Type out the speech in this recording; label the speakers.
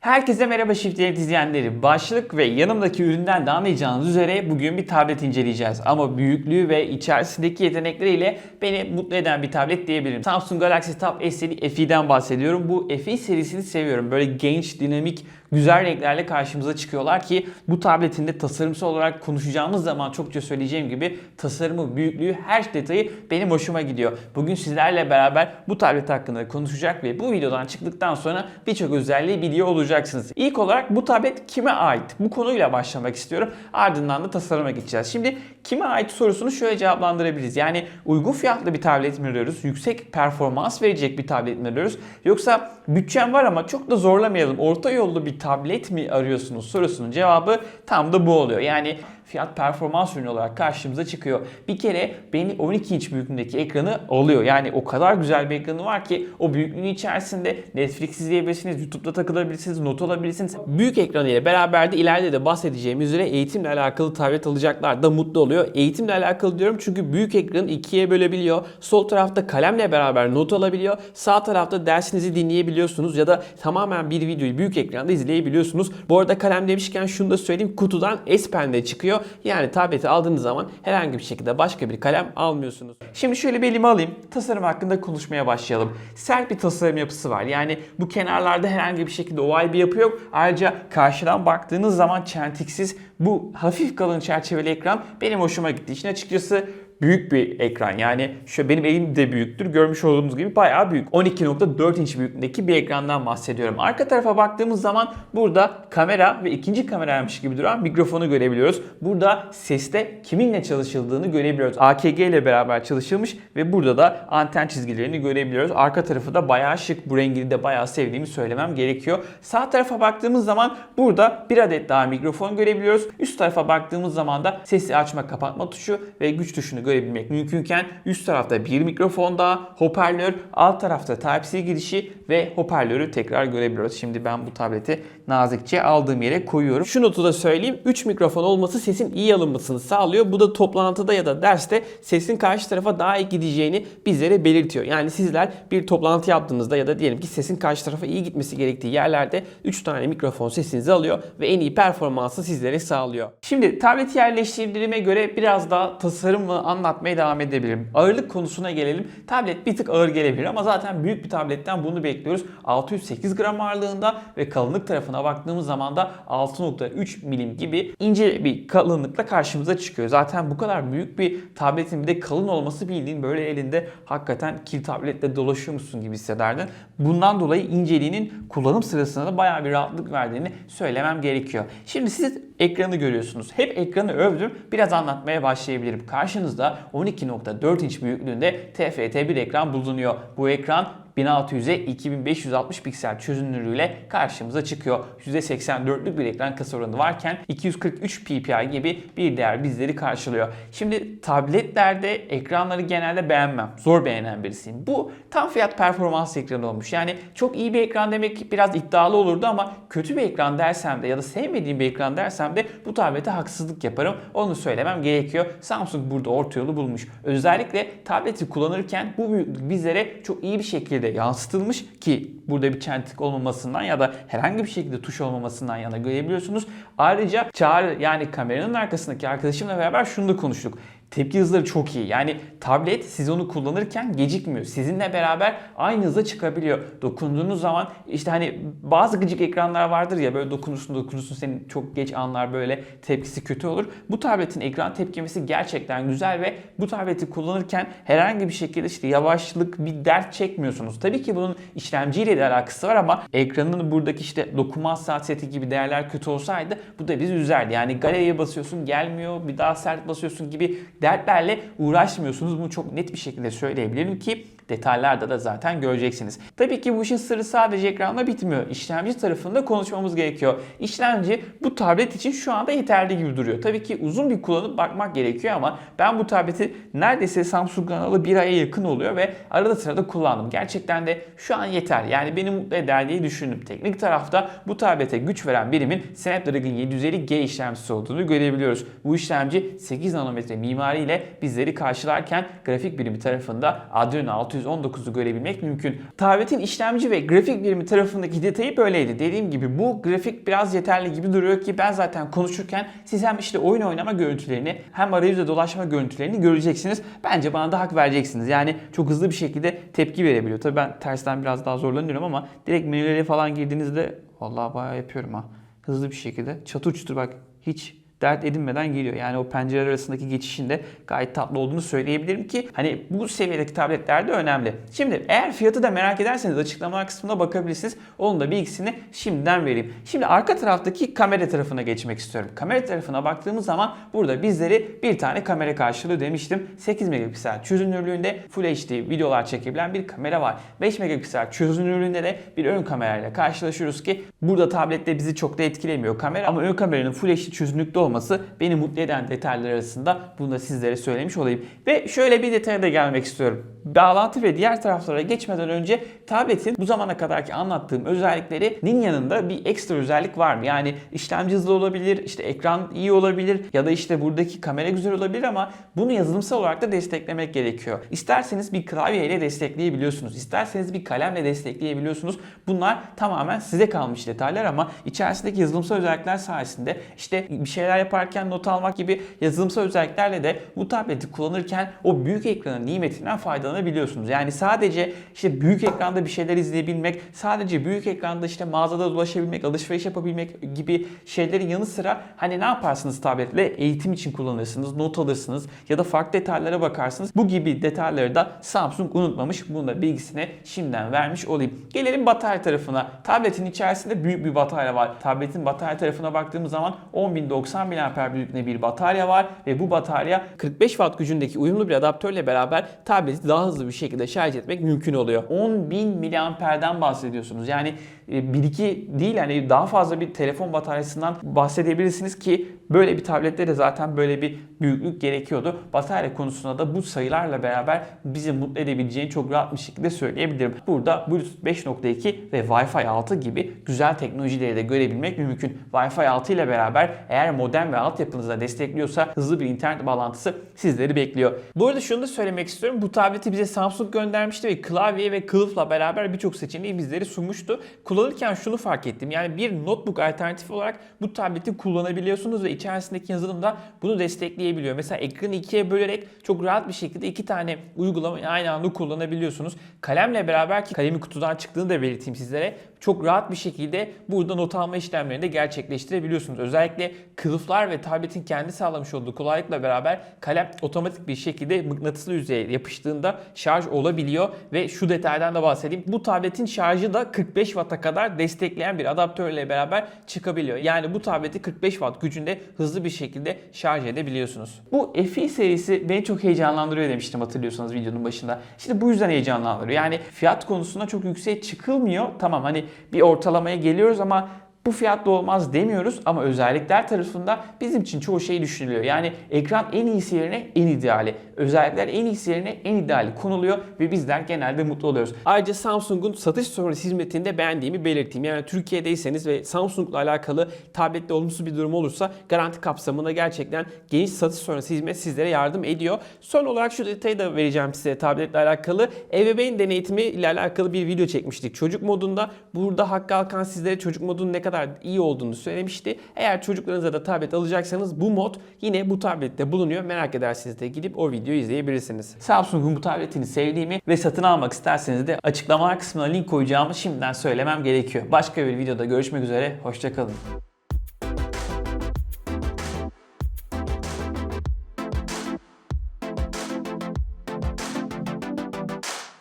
Speaker 1: Herkese merhaba Shift Direct izleyenleri. Başlık ve yanımdaki üründen de anlayacağınız üzere bugün bir tablet inceleyeceğiz. Ama büyüklüğü ve içerisindeki yetenekleriyle beni mutlu eden bir tablet diyebilirim. Samsung Galaxy Tab S7 FE'den bahsediyorum. Bu FE serisini seviyorum. Böyle genç, dinamik, güzel renklerle karşımıza çıkıyorlar ki bu tabletin de tasarımsal olarak konuşacağımız zaman çokça söyleyeceğim gibi tasarımı, büyüklüğü, her detayı benim hoşuma gidiyor. Bugün sizlerle beraber bu tablet hakkında konuşacak ve bu videodan çıktıktan sonra birçok özelliği biliyor olacaksınız. İlk olarak bu tablet kime ait? Bu konuyla başlamak istiyorum. Ardından da tasarıma geçeceğiz. Şimdi kime ait sorusunu şöyle cevaplandırabiliriz. Yani uygun fiyatlı bir tablet mi arıyoruz? Yüksek performans verecek bir tablet mi arıyoruz? Yoksa bütçem var ama çok da zorlamayalım. Orta yollu bir tablet mi arıyorsunuz sorusunun cevabı tam da bu oluyor. Yani fiyat performans ürünü olarak karşımıza çıkıyor. Bir kere beni 12 inç büyüklüğündeki ekranı alıyor. Yani o kadar güzel bir ekranı var ki o büyüklüğün içerisinde Netflix izleyebilirsiniz, YouTube'da takılabilirsiniz, not alabilirsiniz. Büyük ekranı ile beraber de ileride de bahsedeceğim üzere eğitimle alakalı tablet alacaklar da mutlu oluyor. Eğitimle alakalı diyorum çünkü büyük ekranı ikiye bölebiliyor. Sol tarafta kalemle beraber not alabiliyor. Sağ tarafta dersinizi dinleyebiliyorsunuz ya da tamamen bir videoyu büyük ekranda izleyebiliyorsunuz. Bu arada kalem demişken şunu da söyleyeyim. Kutudan S Pen de çıkıyor. Yani tableti aldığınız zaman herhangi bir şekilde başka bir kalem almıyorsunuz. Şimdi şöyle bir elime alayım. Tasarım hakkında konuşmaya başlayalım. Sert bir tasarım yapısı var. Yani bu kenarlarda herhangi bir şekilde oval bir yapı yok. Ayrıca karşıdan baktığınız zaman çentiksiz bu hafif kalın çerçeveli ekran benim hoşuma gitti. İşin açıkçası büyük bir ekran. Yani şu benim elim de büyüktür. Görmüş olduğunuz gibi bayağı büyük. 12.4 inç büyüklüğündeki bir ekrandan bahsediyorum. Arka tarafa baktığımız zaman burada kamera ve ikinci kameraymış gibi duran mikrofonu görebiliyoruz. Burada seste kiminle çalışıldığını görebiliyoruz. AKG ile beraber çalışılmış ve burada da anten çizgilerini görebiliyoruz. Arka tarafı da bayağı şık. Bu rengini de bayağı sevdiğimi söylemem gerekiyor. Sağ tarafa baktığımız zaman burada bir adet daha mikrofon görebiliyoruz. Üst tarafa baktığımız zaman da sesi açma kapatma tuşu ve güç tuşunu görebilmek mümkünken üst tarafta bir mikrofon daha, hoparlör, alt tarafta Type-C girişi ve hoparlörü tekrar görebiliyoruz. Şimdi ben bu tableti nazikçe aldığım yere koyuyorum. Şu notu da söyleyeyim. 3 mikrofon olması sesin iyi alınmasını sağlıyor. Bu da toplantıda ya da derste sesin karşı tarafa daha iyi gideceğini bizlere belirtiyor. Yani sizler bir toplantı yaptığınızda ya da diyelim ki sesin karşı tarafa iyi gitmesi gerektiği yerlerde 3 tane mikrofon sesinizi alıyor ve en iyi performansı sizlere sağlıyor. Şimdi tableti yerleştirdiğime göre biraz daha tasarımı anlatmaya devam edebilirim. Ağırlık konusuna gelelim. Tablet bir tık ağır gelebilir ama zaten büyük bir tabletten bunu bekliyoruz. 608 gram ağırlığında ve kalınlık tarafına baktığımız zaman da 6.3 milim gibi ince bir kalınlıkla karşımıza çıkıyor. Zaten bu kadar büyük bir tabletin bir de kalın olması bildiğin böyle elinde hakikaten kil tabletle dolaşıyormuşsun gibi hissederdin. Bundan dolayı inceliğinin kullanım sırasında da bayağı bir rahatlık verdiğini söylemem gerekiyor. Şimdi siz ekranı görüyorsunuz. Hep ekranı övdüm. Biraz anlatmaya başlayabilirim. Karşınızda 12.4 inç büyüklüğünde TFT bir ekran bulunuyor. Bu ekran 1600'e 2560 piksel çözünürlüğüyle karşımıza çıkıyor. %84'lük bir ekran kasa oranı varken 243 ppi gibi bir değer bizleri karşılıyor. Şimdi tabletlerde ekranları genelde beğenmem. Zor beğenen birisiyim. Bu tam fiyat performans ekranı olmuş. Yani çok iyi bir ekran demek biraz iddialı olurdu ama kötü bir ekran dersem de ya da sevmediğim bir ekran dersem de bu tablete haksızlık yaparım. Onu söylemem gerekiyor. Samsung burada orta yolu bulmuş. Özellikle tableti kullanırken bu bizlere çok iyi bir şekilde yansıtılmış ki burada bir çentik olmamasından ya da herhangi bir şekilde tuş olmamasından yana görebiliyorsunuz. Ayrıca çağrı yani kameranın arkasındaki arkadaşımla beraber şunu da konuştuk tepki hızları çok iyi. Yani tablet siz onu kullanırken gecikmiyor. Sizinle beraber aynı hıza çıkabiliyor. Dokunduğunuz zaman işte hani bazı gıcık ekranlar vardır ya böyle dokunursun dokunursun senin çok geç anlar böyle tepkisi kötü olur. Bu tabletin ekran tepkimesi gerçekten güzel ve bu tableti kullanırken herhangi bir şekilde işte yavaşlık bir dert çekmiyorsunuz. Tabii ki bunun işlemciyle de alakası var ama ekranın buradaki işte dokunma hassasiyeti gibi değerler kötü olsaydı bu da bizi üzerdi. Yani galeriye basıyorsun gelmiyor bir daha sert basıyorsun gibi dertlerle uğraşmıyorsunuz. Bunu çok net bir şekilde söyleyebilirim ki detaylarda da zaten göreceksiniz. Tabii ki bu işin sırrı sadece ekranda bitmiyor. İşlemci tarafında konuşmamız gerekiyor. İşlemci bu tablet için şu anda yeterli gibi duruyor. Tabii ki uzun bir kullanıp bakmak gerekiyor ama ben bu tableti neredeyse Samsung'dan alı bir aya yakın oluyor ve arada sırada kullandım. Gerçekten de şu an yeter. Yani beni mutlu eder diye düşündüm. Teknik tarafta bu tablete güç veren birimin Snapdragon 750G işlemcisi olduğunu görebiliyoruz. Bu işlemci 8 nanometre mimariyle bizleri karşılarken grafik birimi tarafında Adreno 600 619'u görebilmek mümkün. Tabletin işlemci ve grafik birimi tarafındaki detayı böyleydi. Dediğim gibi bu grafik biraz yeterli gibi duruyor ki ben zaten konuşurken siz hem işte oyun oynama görüntülerini hem arayüzde dolaşma görüntülerini göreceksiniz. Bence bana da hak vereceksiniz. Yani çok hızlı bir şekilde tepki verebiliyor. Tabii ben tersten biraz daha zorlanıyorum ama direkt menülere falan girdiğinizde vallahi bayağı yapıyorum ha. Hızlı bir şekilde çatır çutur bak hiç dert edinmeden geliyor. Yani o pencereler arasındaki geçişinde gayet tatlı olduğunu söyleyebilirim ki hani bu seviyedeki tabletler de önemli. Şimdi eğer fiyatı da merak ederseniz açıklamalar kısmına bakabilirsiniz. Onun da bilgisini şimdiden vereyim. Şimdi arka taraftaki kamera tarafına geçmek istiyorum. Kamera tarafına baktığımız zaman burada bizleri bir tane kamera karşılıyor demiştim. 8 megapiksel çözünürlüğünde Full HD videolar çekebilen bir kamera var. 5 megapiksel çözünürlüğünde de bir ön kamerayla karşılaşıyoruz ki burada tablette bizi çok da etkilemiyor kamera ama ön kameranın Full HD çözünürlükte olması beni mutlu eden detaylar arasında bunu da sizlere söylemiş olayım. Ve şöyle bir detaya da gelmek istiyorum. Bağlantı ve diğer taraflara geçmeden önce tabletin bu zamana kadarki anlattığım özelliklerinin yanında bir ekstra özellik var mı? Yani işlemci hızlı olabilir, işte ekran iyi olabilir ya da işte buradaki kamera güzel olabilir ama bunu yazılımsal olarak da desteklemek gerekiyor. İsterseniz bir klavyeyle destekleyebiliyorsunuz. isterseniz bir kalemle destekleyebiliyorsunuz. Bunlar tamamen size kalmış detaylar ama içerisindeki yazılımsal özellikler sayesinde işte bir şeyler yaparken not almak gibi yazılımsal özelliklerle de bu tableti kullanırken o büyük ekranın nimetinden faydalanabiliyorsunuz. Yani sadece işte büyük ekranda bir şeyler izleyebilmek, sadece büyük ekranda işte mağazada dolaşabilmek, alışveriş yapabilmek gibi şeylerin yanı sıra hani ne yaparsınız tabletle? Eğitim için kullanırsınız, not alırsınız ya da farklı detaylara bakarsınız. Bu gibi detayları da Samsung unutmamış. Bunu da bilgisini şimdiden vermiş olayım. Gelelim batarya tarafına. Tabletin içerisinde büyük bir batarya var. Tabletin batarya tarafına baktığımız zaman 10.090 mAh büyüklüğünde bir batarya var ve bu batarya 45 Watt gücündeki uyumlu bir adaptörle beraber tableti daha hızlı bir şekilde şarj etmek mümkün oluyor. 10.000 mAh'den bahsediyorsunuz. Yani 1-2 değil yani daha fazla bir telefon bataryasından bahsedebilirsiniz ki böyle bir tablette de zaten böyle bir büyüklük gerekiyordu. Batarya konusunda da bu sayılarla beraber bizi mutlu edebileceğini çok rahat bir şekilde söyleyebilirim. Burada Bluetooth 5.2 ve Wi-Fi 6 gibi güzel teknolojileri de görebilmek mümkün. Wi-Fi 6 ile beraber eğer modem ve altyapınızda destekliyorsa hızlı bir internet bağlantısı sizleri bekliyor. Bu arada şunu da söylemek istiyorum. Bu tableti bize Samsung göndermişti ve klavye ve kılıfla beraber birçok seçeneği bizleri sunmuştu. Kullanırken şunu fark ettim. Yani bir notebook alternatifi olarak bu tableti kullanabiliyorsunuz ve içerisindeki yazılım da bunu destekleyebiliyor. Mesela ekranı ikiye bölerek çok rahat bir şekilde iki tane uygulamayı aynı anda kullanabiliyorsunuz. Kalemle beraber ki kalemi kutudan çıktığını da belirteyim sizlere. Çok rahat bir şekilde burada not alma işlemlerini de gerçekleştirebiliyorsunuz. Özellikle kılıflar ve tabletin kendi sağlamış olduğu kolaylıkla beraber kalem otomatik bir şekilde mıknatıslı yüzeye yapıştığında şarj olabiliyor ve şu detaydan da bahsedeyim. Bu tabletin şarjı da 45 Watt'a kadar destekleyen bir adaptörle beraber çıkabiliyor. Yani bu tableti 45 Watt gücünde hızlı bir şekilde şarj edebiliyorsunuz. Bu FE serisi beni çok heyecanlandırıyor demiştim hatırlıyorsanız videonun başında. İşte bu yüzden heyecanlandırıyor. Yani fiyat konusunda çok yükseğe çıkılmıyor. Tamam hani bir ortalamaya geliyoruz ama bu fiyatla olmaz demiyoruz ama özellikler tarafında bizim için çoğu şey düşünülüyor. Yani ekran en iyisi yerine en ideali, özellikler en iyisi yerine en ideali konuluyor ve bizler genelde mutlu oluyoruz. Ayrıca Samsung'un satış sonrası hizmetini de beğendiğimi belirteyim. Yani Türkiye'deyseniz ve Samsung'la alakalı tablette olumsuz bir durum olursa garanti kapsamında gerçekten geniş satış sonrası hizmet sizlere yardım ediyor. Son olarak şu detayı da vereceğim size tabletle alakalı. Ebeveyn denetimi ile alakalı bir video çekmiştik çocuk modunda. Burada Hakkı Alkan sizlere çocuk modunun ne kadar iyi olduğunu söylemişti. Eğer çocuklarınıza da tablet alacaksanız bu mod yine bu tablette bulunuyor. Merak ederseniz de gidip o videoyu izleyebilirsiniz. Samsung'un bu tabletini sevdiğimi ve satın almak isterseniz de açıklamalar kısmına link koyacağımı şimdiden söylemem gerekiyor. Başka bir videoda görüşmek üzere. Hoşçakalın.